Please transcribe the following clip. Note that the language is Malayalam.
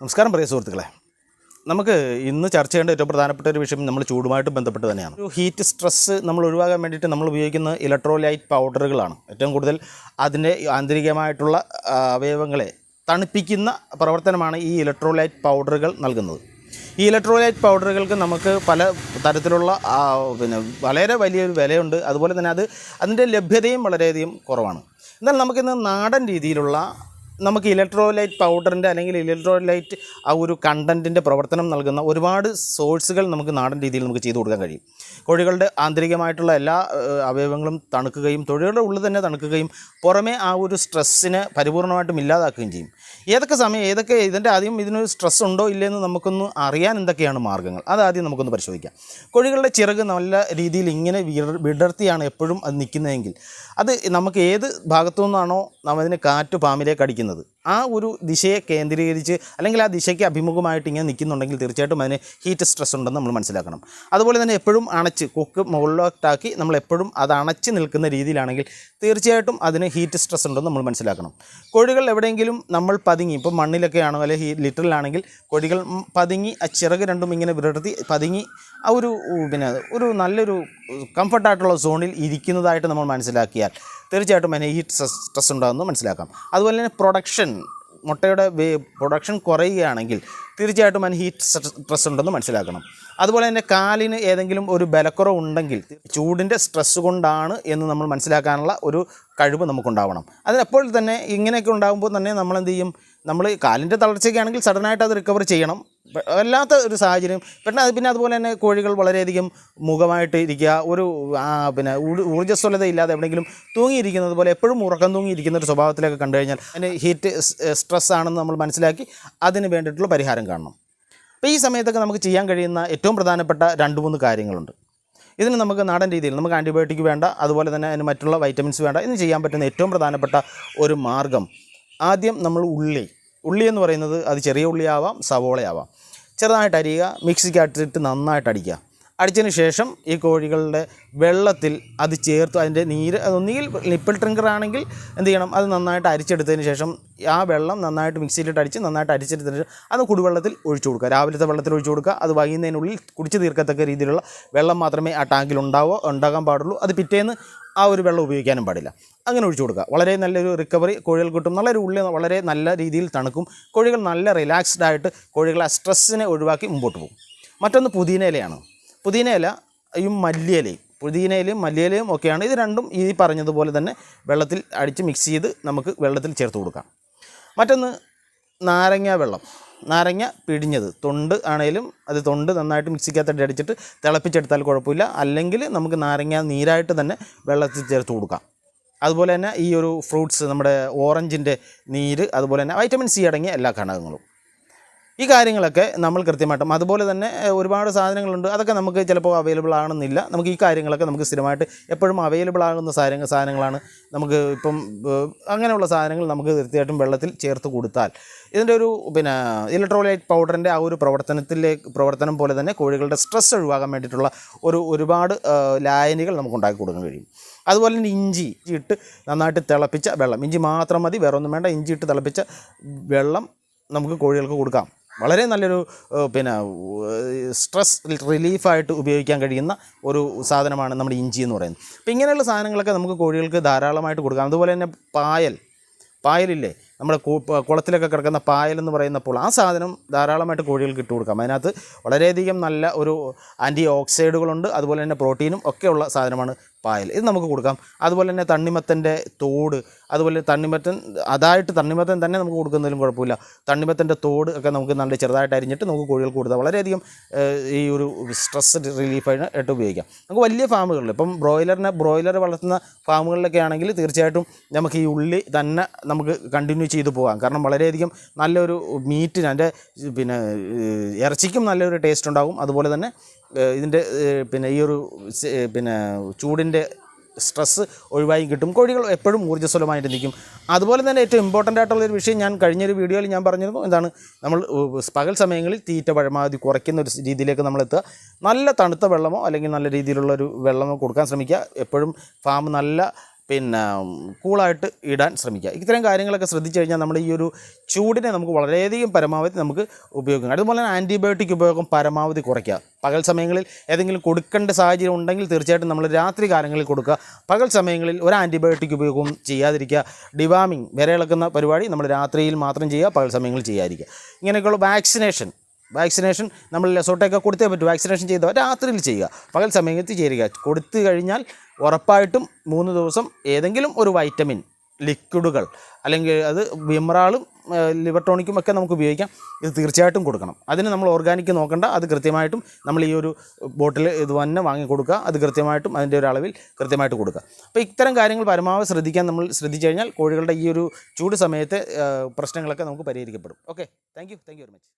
നമസ്കാരം പ്രിയ സുഹൃത്തുക്കളെ. നമുക്ക് ഇന്ന് ചർച്ച ചെയ്യേണ്ട ഏറ്റവും പ്രധാനപ്പെട്ട ഒരു വിഷയം നമ്മൾ ചൂടുമായിട്ട് ബന്ധപ്പെട്ട് തന്നെയാണ്. ഒരു ഹീറ്റ് സ്ട്രെസ് നമ്മൾ ഒഴിവാക്കാൻ വേണ്ടിയിട്ട് നമ്മൾ ഉപയോഗിക്കുന്ന ഇലക്ട്രോലൈറ്റ് പൗഡറുകളാണ് ഏറ്റവും കൂടുതൽ അതിന്റെ ആന്തരികമായിട്ടുള്ള അവയവങ്ങളെ തണുപ്പിക്കുന്ന പ്രവർത്തനമാണ് ഈ ഇലക്ട്രോലൈറ്റ് പൗഡറുകൾ നൽകുന്നത്. ഈ ഇലക്ട്രോലൈറ്റ് പൗഡറുകൾക്ക് നമുക്ക് പല തരത്തിലുള്ള പിന്നെ വളരെ വലിയൊരു വിലയുണ്ട്. അതുപോലെ തന്നെ അത് അതിന്റെ ലഭ്യതയും വളരെയധികം കുറവാണ്. എന്നാൽ നമുക്കിന്ന് നാടൻ രീതിയിലുള്ള നമുക്ക് ഇലക്ട്രോലൈറ്റ് പൗഡറിന്റെ അല്ലെങ്കിൽ ഇലക്ട്രോലൈറ്റ് ആ ഒരു കണ്ടന്റിന്റെ പ്രവർത്തനം നൽകുന്ന ഒരുപാട് സോഴ്സുകൾ നമുക്ക് നാടൻ രീതിയിൽ നമുക്ക് ചെയ്തു കൊടുക്കാൻ കഴിയും. കോഴികളുടെ ആന്തരികമായിട്ടുള്ള എല്ലാ അവയവങ്ങളും തണുക്കുകയും തൊഴിലുടെ ഉള്ളിൽ തന്നെ തണുക്കുകയും പുറമേ ആ ഒരു സ്ട്രെസ്സിനെ പരിപൂർണമായിട്ടും ഇല്ലാതാക്കുകയും ചെയ്യും. ഏതൊക്കെ സമയം ഏതൊക്കെ ഇതിന്റെ ആദ്യം ഇതിനൊരു സ്ട്രെസ് ഉണ്ടോ ഇല്ലയെന്ന് നമുക്കൊന്ന് അറിയാൻ എന്തൊക്കെയാണ് മാർഗങ്ങൾ അതാദ്യം നമുക്കൊന്ന് പരിശോധിക്കാം. കോഴികളുടെ ചിറക് നല്ല രീതിയിൽ ഇങ്ങനെ വിടർത്തിയാണ് എപ്പോഴും അത് നിൽക്കുന്നതെങ്കിൽ അത് നമുക്ക് ഏത് ഭാഗത്തു നിന്നാണോ നമ്മൾ അതിന് കാറ്റ് പാമ്പിലേക്ക് അടിക്കുന്നത് ചെയ്യുന്നത് ആ ഒരു ദിശയെ കേന്ദ്രീകരിച്ച് അല്ലെങ്കിൽ ആ ദിശയ്ക്ക് അഭിമുഖമായിട്ട് ഇങ്ങനെ നിൽക്കുന്നുണ്ടെങ്കിൽ തീർച്ചയായിട്ടും അതിന് ഹീറ്റ് സ്ട്രെസ് ഉണ്ടെന്ന് നമ്മൾ മനസ്സിലാക്കണം. അതുപോലെ തന്നെ എപ്പോഴും അണച്ച് കൊക്ക് മുകളിലോട്ടാക്കി നമ്മൾ എപ്പോഴും അത് അണച്ച് നിൽക്കുന്ന രീതിയിലാണെങ്കിൽ തീർച്ചയായിട്ടും അതിന് ഹീറ്റ് സ്ട്രെസ് ഉണ്ടെന്ന് നമ്മൾ മനസ്സിലാക്കണം. കോഴികൾ എവിടെയെങ്കിലും നമ്മൾ പതുങ്ങി ഇപ്പം മണ്ണിലൊക്കെ ആണോ അല്ലെങ്കിൽ ഹീ ലിറ്ററിലാണെങ്കിൽ കോഴികൾ പതുങ്ങി ആ ചിറക് രണ്ടും ഇങ്ങനെ വിടർത്തി പതുങ്ങി ആ ഒരു പിന്നെ ഒരു നല്ലൊരു കംഫർട്ടായിട്ടുള്ള സോണിൽ ഇരിക്കുന്നതായിട്ട് നമ്മൾ മനസ്സിലാക്കിയാൽ തീർച്ചയായിട്ടും അതിന് ഹീറ്റ് സ്ട്രെസ് ഉണ്ടാകുമെന്ന് മനസ്സിലാക്കാം. അതുപോലെ തന്നെ പ്രൊഡക്ഷൻ മുട്ടയുടെ പ്രൊഡക്ഷൻ കുറയുകയാണെങ്കിൽ തീർച്ചയായിട്ടും അതിന് ഹീറ്റ് സ്ട്രെസ് ഉണ്ടെന്ന് മനസ്സിലാക്കണം. അതുപോലെ തന്നെ കാലിന് ഏതെങ്കിലും ഒരു ബലക്കുറവ് ഉണ്ടെങ്കിൽ ചൂടിന്റെ സ്ട്രെസ് കൊണ്ടാണ് എന്ന് നമ്മൾ മനസ്സിലാക്കാനുള്ള ഒരു കഴിവ് നമുക്കുണ്ടാവണം. അതിനപ്പോൾ തന്നെ ഇങ്ങനെയൊക്കെ ഉണ്ടാകുമ്പോൾ തന്നെ നമ്മൾ എന്ത് ചെയ്യും? നമ്മൾ കാലിന്റെ തളർച്ചയൊക്കെ ആണെങ്കിൽ സഡനായിട്ട് അത് റിക്കവർ ചെയ്യണം. അല്ലാത്ത ഒരു സാഹചര്യം. പിന്നെ പിന്നെ അതുപോലെ തന്നെ കോഴികൾ വളരെയധികം മുഖമായിട്ട് ഇരിക്കുക ഒരു പിന്നെ ഊർജസ്വലത ഇല്ലാതെ എവിടെയെങ്കിലും തൂങ്ങിയിരിക്കുന്നത് പോലെ എപ്പോഴും ഉറക്കം തൂങ്ങിയിരിക്കുന്ന ഒരു സ്വഭാവത്തിലൊക്കെ കണ്ടു കഴിഞ്ഞാൽ അതിന് ഹീറ്റ് സ്ട്രെസ് ആണെന്ന് നമ്മൾ മനസ്സിലാക്കി അതിന് വേണ്ടിയിട്ടുള്ള പരിഹാരം കാണണം. അപ്പോൾ ഈ സമയത്തൊക്കെ നമുക്ക് ചെയ്യാൻ കഴിയുന്ന ഏറ്റവും പ്രധാനപ്പെട്ട രണ്ട് മൂന്ന് കാര്യങ്ങളുണ്ട്. ഇതിന് നമുക്ക് നാടൻ രീതിയിൽ നമുക്ക് ആന്റിബയോട്ടിക് വേണ്ട അതുപോലെ തന്നെ അതിന് മറ്റുള്ള വൈറ്റമിൻസ് വേണ്ട ഇന്ന് ചെയ്യാൻ പറ്റുന്ന ഏറ്റവും പ്രധാനപ്പെട്ട ഒരു മാർഗം ആദ്യം നമ്മൾ ഉള്ളി. ഉള്ളി എന്ന് പറയുന്നത് അത് ചെറിയ ഉള്ളിയാവാം സവോളയാവാം. ചെറുതായിട്ട് അരിയുക മിക്സിക്കകത്തിട്ട് നന്നായിട്ട് അടിക്കുക. അടിച്ചതിന് ശേഷം ഈ കോഴികളുടെ വെള്ളത്തിൽ അത് ചേർത്ത് അതിന്റെ നീര് അതൊന്നുകിൽ നിപ്പിൾ ട്രിങ്കർ ആണെങ്കിൽ എന്ത് ചെയ്യണം അത് നന്നായിട്ട് അരിച്ചെടുത്തതിന് ശേഷം ആ വെള്ളം നന്നായിട്ട് മിക്സിയിലിട്ട് അടിച്ച് നന്നായിട്ട് അരിച്ചെടുത്തതിന് ശേഷം അത് കുടിവെള്ളത്തിൽ ഒഴിച്ചു കൊടുക്കുക. രാവിലത്തെ വെള്ളത്തിൽ ഒഴിച്ചു കൊടുക്കുക. അത് വൈകുന്നതിനുള്ളിൽ കുടിച്ച് തീർക്കത്തക്ക രീതിയിലുള്ള വെള്ളം മാത്രമേ ആ ടാങ്കിൽ ഉണ്ടാവോ ഉണ്ടാകാൻ പാടുള്ളൂ. അത് പിറ്റേന്ന് ആ ഒരു വെള്ളം ഉപയോഗിക്കാനും പാടില്ല. അങ്ങനെ ഒഴിച്ചു കൊടുക്കുക. വളരെ നല്ലൊരു റിക്കവറി കോഴികൾ കിട്ടും. നല്ലൊരു ഉള്ളി വളരെ നല്ല രീതിയിൽ തണുക്കും. കോഴികൾ നല്ല റിലാക്സ്ഡ് ആയിട്ട് കോഴികൾ സ്ട്രെസ്സിനെ ഒഴിവാക്കി മുമ്പോട്ട് പോകും. മറ്റൊന്ന് പുതിന ഇലയാണ്. പുതിന ഇലയും മല്ലിയിലയും പുതിനയിലയും മല്ലിയിലയും ഒക്കെയാണ്. ഇത് രണ്ടും ഈ പറഞ്ഞതുപോലെ തന്നെ വെള്ളത്തിൽ അടിച്ച് മിക്സ് ചെയ്ത് നമുക്ക് വെള്ളത്തിൽ ചേർത്ത് കൊടുക്കാം. മറ്റൊന്ന് നാരങ്ങ വെള്ളം. നാരങ്ങ പിഴിഞ്ഞത്. തൊണ്ട് ആണേലും അത് തൊണ്ട് നന്നായിട്ട് മിക്സിക്കകത്തടി അടിച്ചിട്ട് തിളപ്പിച്ചെടുത്താൽ കുഴപ്പമില്ല. അല്ലെങ്കിൽ നമുക്ക് നാരങ്ങ നീരായിട്ട് തന്നെ വെള്ളത്തിൽ ചേർത്ത് കൊടുക്കാം. അതുപോലെ തന്നെ ഈ ഒരു ഫ്രൂട്ട്സ് നമ്മുടെ ഓറഞ്ചിന്റെ നീര് അതുപോലെ തന്നെ വൈറ്റമിൻ സി അടങ്ങിയ എല്ലാ ഘടകങ്ങളും. ഈ കാര്യങ്ങളൊക്കെ നമ്മൾ കൃത്യമായിട്ടും അതുപോലെ തന്നെ ഒരുപാട് സാധനങ്ങളുണ്ട്. അതൊക്കെ നമുക്ക് ചിലപ്പോൾ അവൈലബിൾ ആകണമെന്നില്ല നമുക്ക് ഈ കാര്യങ്ങളൊക്കെ നമുക്ക് സ്ഥിരമായിട്ട് എപ്പോഴും അവൈലബിൾ ആകുന്ന സാധനങ്ങൾ സാധനങ്ങളാണ് നമുക്ക് ഇപ്പം അങ്ങനെയുള്ള സാധനങ്ങൾ നമുക്ക് തീർച്ചയായിട്ടും വെള്ളത്തിൽ ചേർത്ത് കൊടുത്താൽ. ഇതിന്റെ ഒരു പിന്നെ ഇലക്ട്രോലൈറ്റ് പൗഡറിന്റെ ആ ഒരു പ്രവർത്തനത്തിലെ പ്രവർത്തനം പോലെ തന്നെ കോഴികളുടെ സ്ട്രെസ് ഒഴിവാക്കാൻ വേണ്ടിയിട്ടുള്ള ഒരു ഒരുപാട് ലായനികൾ നമുക്ക് ഉണ്ടാക്കി കൊടുക്കാൻ കഴിയും. അതുപോലെ തന്നെ ഇഞ്ചി ഇട്ട് നന്നായിട്ട് തിളപ്പിച്ച വെള്ളം. ഇഞ്ചി മാത്രം മതി വേറൊന്നും വേണ്ട. ഇഞ്ചി ഇട്ട് തിളപ്പിച്ച വെള്ളം നമുക്ക് കോഴികൾക്ക് കൊടുക്കാം. വളരെ നല്ലൊരു പിന്നെ സ്ട്രെസ് റിലീഫായിട്ട് ഉപയോഗിക്കാൻ കഴിയുന്ന ഒരു സാധനമാണ് നമ്മുടെ ഇഞ്ചി എന്ന് പറയുന്നത്. അപ്പോൾ ഇങ്ങനെയുള്ള സാധനങ്ങളൊക്കെ നമുക്ക് കോഴികൾക്ക് ധാരാളമായിട്ട് കൊടുക്കാം. അതുപോലെ തന്നെ പായൽ. പായലില്ലേ? നമ്മുടെ കുളത്തിലൊക്കെ കിടക്കുന്ന പായലെന്ന് പറയുന്നപ്പോൾ ആ സാധനം ധാരാളമായിട്ട് കോഴികൾക്ക് ഇട്ട് കൊടുക്കാം. അതിനകത്ത് വളരെയധികം നല്ല ഒരു ആന്റി ഓക്സൈഡുകളുണ്ട് അതുപോലെ തന്നെ പ്രോട്ടീനും ഒക്കെയുള്ള സാധനമാണ് പായൽ. ഇത് നമുക്ക് കൊടുക്കാം. അതുപോലെ തന്നെ തണ്ണിമത്തന്റെ തോട് അതുപോലെ തണ്ണിമത്തൻ അതായിട്ട് തണ്ണിമത്തൻ തന്നെ നമുക്ക് കൊടുക്കുന്നതിലും കുഴപ്പമില്ല. തണ്ണിമത്തന്റെ തോട് ഒക്കെ നമുക്ക് നല്ല ചെറുതായിട്ട് അരിഞ്ഞിട്ട് നമുക്ക് കോഴികൾ കൊടുത്താൽ വളരെയധികം ഈ ഒരു സ്ട്രെസ് റിലീഫായിട്ട് ഉപയോഗിക്കാം. നമുക്ക് വലിയ ഫാമുകളിൽ ഇപ്പം ബ്രോയിലറിനെ ബ്രോയിലർ വളർത്തുന്ന ഫാമുകളിലൊക്കെ ആണെങ്കിൽ തീർച്ചയായിട്ടും നമുക്ക് ഈ ഉള്ളി തന്നെ നമുക്ക് കണ്ടിന്യൂ ചെയ്തു പോകാം. കാരണം വളരെയധികം നല്ലൊരു മീറ്റിന് അതിന്റെ പിന്നെ ഇറച്ചിക്കും നല്ലൊരു ടേസ്റ്റ് ഉണ്ടാകും അതുപോലെ തന്നെ ഇതിന്റെ പിന്നെ ഈ ഒരു പിന്നെ ചൂടിന്റെ സ്ട്രെസ് ഒഴിവായി കിട്ടും. കോഴികൾ എപ്പോഴും ഊർജസ്വലമായിട്ട് നിൽക്കും. അതുപോലെ തന്നെ ഏറ്റവും ഇമ്പോർട്ടന്റ് ആയിട്ടുള്ള ഒരു വിഷയം ഞാൻ കഴിഞ്ഞൊരു വീഡിയോയിൽ ഞാൻ പറഞ്ഞിരുന്നു. എന്താണ് നമ്മൾ പകൽ സമയങ്ങളിൽ തീറ്റ പരമാവധി കുറയ്ക്കുന്ന ഒരു രീതിയിലേക്ക് നമ്മൾ എത്തുക. നല്ല തണുത്ത വെള്ളമോ അല്ലെങ്കിൽ നല്ല രീതിയിലുള്ള ഒരു വെള്ളമോ കൊടുക്കാൻ ശ്രമിക്കുക. എപ്പോഴും ഫാം നല്ല പിന്നെ കൂളായിട്ട് ഇടാൻ ശ്രമിക്കുക. ഇത്തരം കാര്യങ്ങളൊക്കെ ശ്രദ്ധിച്ചു കഴിഞ്ഞാൽ നമ്മുടെ ഈ ഒരു ചൂടിനെ നമുക്ക് വളരെയധികം പരമാവധി നമുക്ക് ഉപയോഗിക്കാം. അതുപോലെ തന്നെ ആന്റിബയോട്ടിക് ഉപയോഗം പരമാവധി കുറയ്ക്കുക. പകൽ സമയങ്ങളിൽ ഏതെങ്കിലും കൊടുക്കേണ്ട സാഹചര്യം ഉണ്ടെങ്കിൽ തീർച്ചയായിട്ടും നമ്മൾ രാത്രി കാലങ്ങളിൽ കൊടുക്കുക. പകൽ സമയങ്ങളിൽ ഒരു ആന്റിബയോട്ടിക് ഉപയോഗവും ചെയ്യാതിരിക്കുക. ഡിവാമിങ് വിരയിളക്കുന്ന പരിപാടി നമ്മൾ രാത്രിയിൽ മാത്രം ചെയ്യുക പകൽ സമയങ്ങളിൽ ചെയ്യാതിരിക്കുക. ഇങ്ങനെയൊക്കെയുള്ള വാക്സിനേഷൻ. വാക്സിനേഷൻ നമ്മൾ ലെസോട്ടൊക്കെ കൊടുത്തേ പറ്റൂ. വാക്സിനേഷൻ ചെയ്തവർ രാത്രിയിൽ ചെയ്യുക. പകൽ സമയത്ത് ചേരുക. കൊടുത്തു കഴിഞ്ഞാൽ ഉറപ്പായിട്ടും മൂന്ന് ദിവസം ഏതെങ്കിലും ഒരു വൈറ്റമിൻ ലിക്വിഡുകൾ അല്ലെങ്കിൽ അത് വിമറാളും ലിവർ ടോണിക്കും ഒക്കെ നമുക്ക് ഉപയോഗിക്കാം. ഇത് തീർച്ചയായിട്ടും കൊടുക്കണം. അതിന് നമ്മൾ ഓർഗാനിക് നോക്കേണ്ട. അത് കൃത്യമായിട്ടും നമ്മൾ ഈ ഒരു ബോട്ടിൽ ഇത് തന്നെ വാങ്ങി കൊടുക്കുക. അത് കൃത്യമായിട്ടും അതിന്റെ ഒരു അളവിൽ കൃത്യമായിട്ട് കൊടുക്കുക. അപ്പോൾ ഇത്തരം കാര്യങ്ങൾ പരമാവധി ശ്രദ്ധിക്കാൻ നമ്മൾ ശ്രദ്ധിച്ചു കഴിഞ്ഞാൽ കോഴികളുടെ ഈ ഒരു ചൂട് സമയത്തെ പ്രശ്നങ്ങളൊക്കെ നമുക്ക് പരിഹരിക്കപ്പെടും. Okay. Thank you. Thank you very much.